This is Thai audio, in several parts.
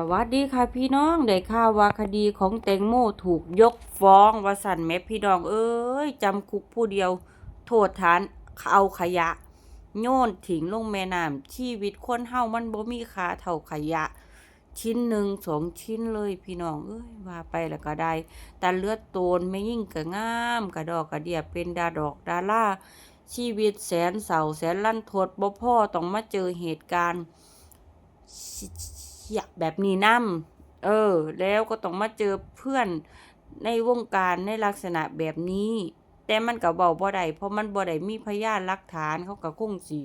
สวัสดีค่ะพี่น้องได้ข่าวว่าคดีของแตงโมถูกยกฟ้องว่าสั่นแม่พี่น้องเอ้ยจำคุกผู้เดียว โทษฐานเอาขยะ โยนทิ้งลงแม่น้ำชีวิตคนเฮามันบ่มีค่าเท่าขยะ ชิ้นหนึ่งสองชิ้นเลยพี่น้องเอ้ยว่าไปแล้วก็ได้แต่เลือดโตนไม่ยิ่งก็งามกระดอกกระเดียบเป็นดาดอกดาราชีวิตแสนเศร้าแสนลั่นทดบ่พ่อต้องมาเจอเหตุการณ์ อยากแบบนี้นำเออ แล้วก็ต้องมาเจอเพื่อนในวงการในลักษณะแบบนี้ แต่มันก็เว้าบ่ได้เพราะมันบ่ได้มีพยานหลักฐานเขาก็คงสิ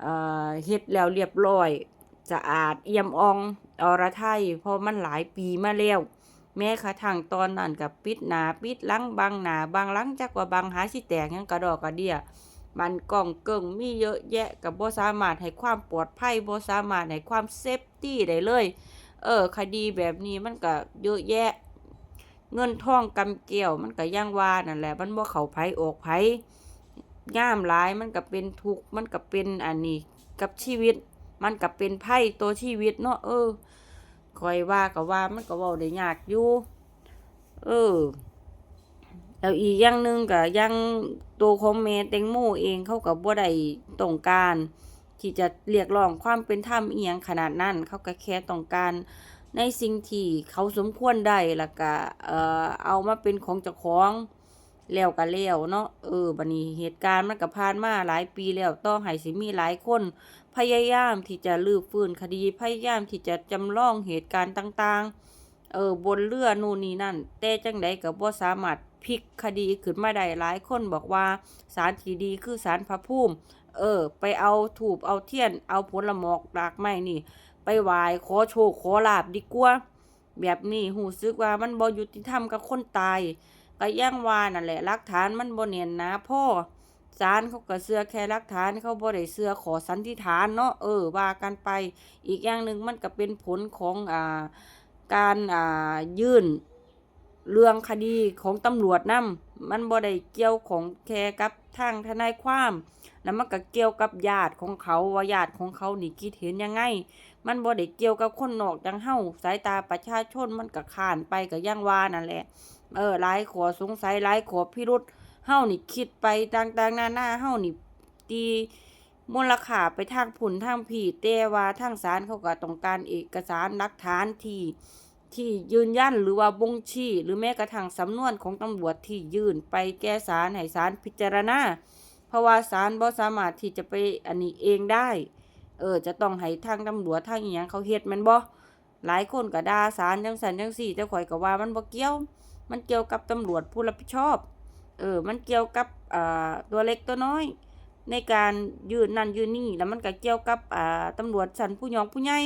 เอ่อเฮ็ดแล้วเรียบร้อยสะอาดเอี่ยมอองอรไทยเพราะมันหลายปีมาแล้วแม้กระทั่งตอนนั้นก็ปิดหนาปิดลังบังหนาบังลังจักว่าบังหาสิแตกยังกระดอกกระเดี้ย มันกล้องเกิ่งมีเยอะแยะกับบ่สามารถให้ความปลอดภัยบ่สามารถให้ความเซฟตี้ได้เลย เออ คดีแบบนี้มันก็เยอะแยะ เงินทองกำเกี่ยวมันก็ย่างว่านั่นแหละ มันบ่เขาไผออกไผย่ามหลายมันก็เป็นทุกข์มันก็เป็นอันนี้กับชีวิต มันก็เป็นไพ่ตัวชีวิตเนาะเออคอยว่าก็ว่ามันก็เว้าได้ยากอยู่เออ แล้วอีกอย่างหนึ่งก็ยังตัวของแม่แตงโมเองเขาก็บ่ได้ต้องการ ที่จะเรียกร้องความเป็นธรรมเอียงขนาดนั้นเขาก็แค่ต้องการในสิ่งที่เขาสมควรได้แล้วก็เอ่อเอามาเป็นของเจ้าของแล้วก็แล้วเนาะเออบัดนี้เหตุการณ์มันก็ผ่านมาหลายปีแล้วต้องให้สิมีหลายคน พยายามที่จะลื้อฟื้นคดีพยายามที่จะจำลองเหตุการณ์ต่าง ๆ เออบนเรือนู่นนี่นั่น แต่จังใดก็บ่สามารถ พลิกคดีขึ้นมาได้หลายคนบอกว่าศาลที่ดีคือศาลพระภูมิ เออ ไปเอาถูบเอาเทียน เอาผลหมอกดากไม้นี่ ไปไหว้ขอโชคขอลาบดีกว่าแบบนี้หูซึกว่ามันบ่ยุติธรรมกับคนตายก็ย่างว่านั่นแหละหลักฐานมันบ่เนียนนะพ่อศาลเขาก็เชื่อแค่หลักฐานเขาบ่ได้เชื่อขอสันติฐานเนาะเออว่ากันไป อีกอย่างหนึ่งมันก็เป็นผลของอ่าการอ่ายื่น เรื่องคดีของตำรวจนํมันบ่ได้เกี่ยวของแค่กับทางทนายความแล้วมันก็เกี่ยวกับญาติของเขาว่าญาติของเขานี่คิดเห็นยังไง มันบ่ได้เกี่ยวกับคนนอกจังเฮาสายตาประชาชนมันก็ขานไปก็ยังว่านั่นแหละ เออหลายขอสงสัยหลายขอพิรุษเฮานี่คิดไปต่างๆหน้าๆเฮานี่ตีมูลค่าไปทางผุนทางผีแต่ว่าทางศาลเขาก็ต้องการเอกสารหลักฐานที่ ที่ยืนยันหรือว่าบ่งชี้หรือแม้กระทั่งสำนวนของตำรวจที่ยื่นไปแก้ศาลให้ศาลพิจารณาเพราะว่าศาลบ่สามารถที่จะไปอันนี้เองได้ เออ จะต้องให้ทางตำรวจทางอีหยังเขาเฮ็ดแม่นบ่หลายคนก็ด่าศาลจังสันจังสี่แต่ข่อยก็ว่ามันบ่เกี่ยว มันเกี่ยวกับตำรวจผู้รับผิดชอบ เออ มันเกี่ยวกับอ่าตัวเล็กตัวน้อย ในการยืนนั่นยืนนี่แล้วมันก็เกี่ยวกับอ่าตำรวจชั้นผู้ยองผู้ใหญ่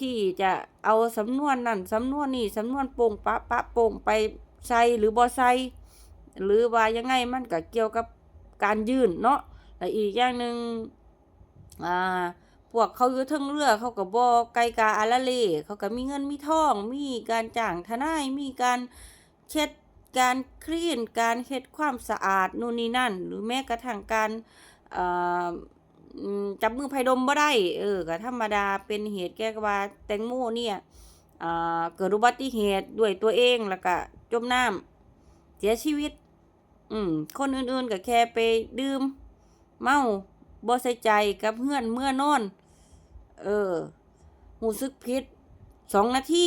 ที่จะเอาสำนวนนั่นสำนวนนี่สำนวนโป่งปะปะโป่งไปใส่หรือบ่ใส่หรือว่ายังไงมันก็เกี่ยวกับการยื่นเนาะและอีกอย่างหนึ่งอ่าพวกเขาอยู่ทั้งเรือเขาก็บ่ไกลกาอาละเลเขาก็มีเงินมีทอง มีการจ้างทนายมีการเช็ดการคลีนการเฮ็ดความสะอาดนู่นนี่นั่น หรือแม้กระทั่งการเอ่อ จับมือไผดมบ่ได้ เออก็ธรรมดาเป็นเหตุแก่ว่าแตงโมเนี่ยอ่าเกิดอุบัติเหตุด้วยตัวเองแล้วก็จมน้ำเสียชีวิต อืม คนอื่นๆก็แค่ไปดื่ม เมาบ่ใส่ใจกับเฮือนเมื่อนอน เออ หูซึกพิษสองนาที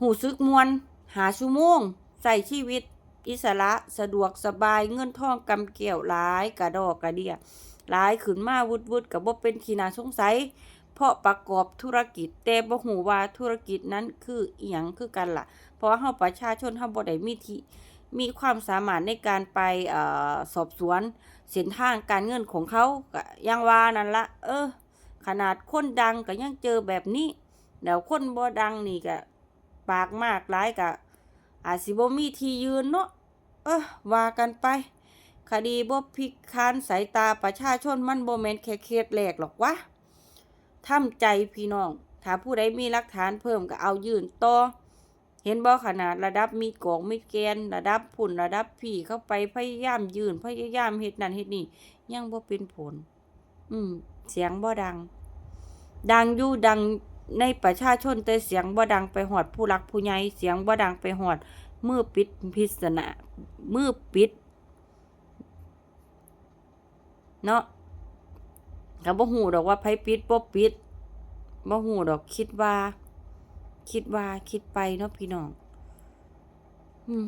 หูซึกมวนหาชั่วโมง ใส่ชีวิต อิสระสะดวกสบายเงินทองกำเกี่ยวหลายกระดอกกระเดีย หลายขึ้นมาวุดวุดกับบ่เป็นขีนาสงสัย เพราะประกอบธุรกิจ แต่บ่ฮู้ว่าธุรกิจนั้นคืออีหยังคือกันล่ะ เพราะเฮาประชาชนเฮาบ่ได้มีที่มีความสามารถในการไปเอ่อสอบสวนเส้นทางการเงินของเขาก็ยังว่านั่นละเออ ขนาดคนดังก็ยังเจอแบบนี้แล้วคนบ่ดังนี่ก็ปากมากหลายก็อาจสิบ่มีที่ยืนเนาะเออว่ากันไป คดีบ่พิกคานสายตาประชาชนมันบ่แมนแค่เคสแรกหรอกวะทำใจพี่น้อง ถ้าผู้ใดมีหลักฐานเพิ่มก็เอายื่นต่อ เห็นบ่ขนาดระดับมีดกอกมีดแกนระดับพุ่นระดับพี่เข้าไปพยายามยื่นพยายามเฮ็ดนั่นเฮ็ดนี่ยังบ่เป็นผล อืม เสียงบ่ดัง ดังอยู่ดังในประชาชนแต่เสียงบ่ดังไปฮอดผู้หลักผู้ใหญ่เสียงบ่ดังไปฮอดมือปิดพิศนามือปิด เนาะก็บ่หูดอกว่าไผปิดบ่ปิดบ่หูดอกคิดว่า คิดว่าคิดไปเนาะพี่น้อง อืม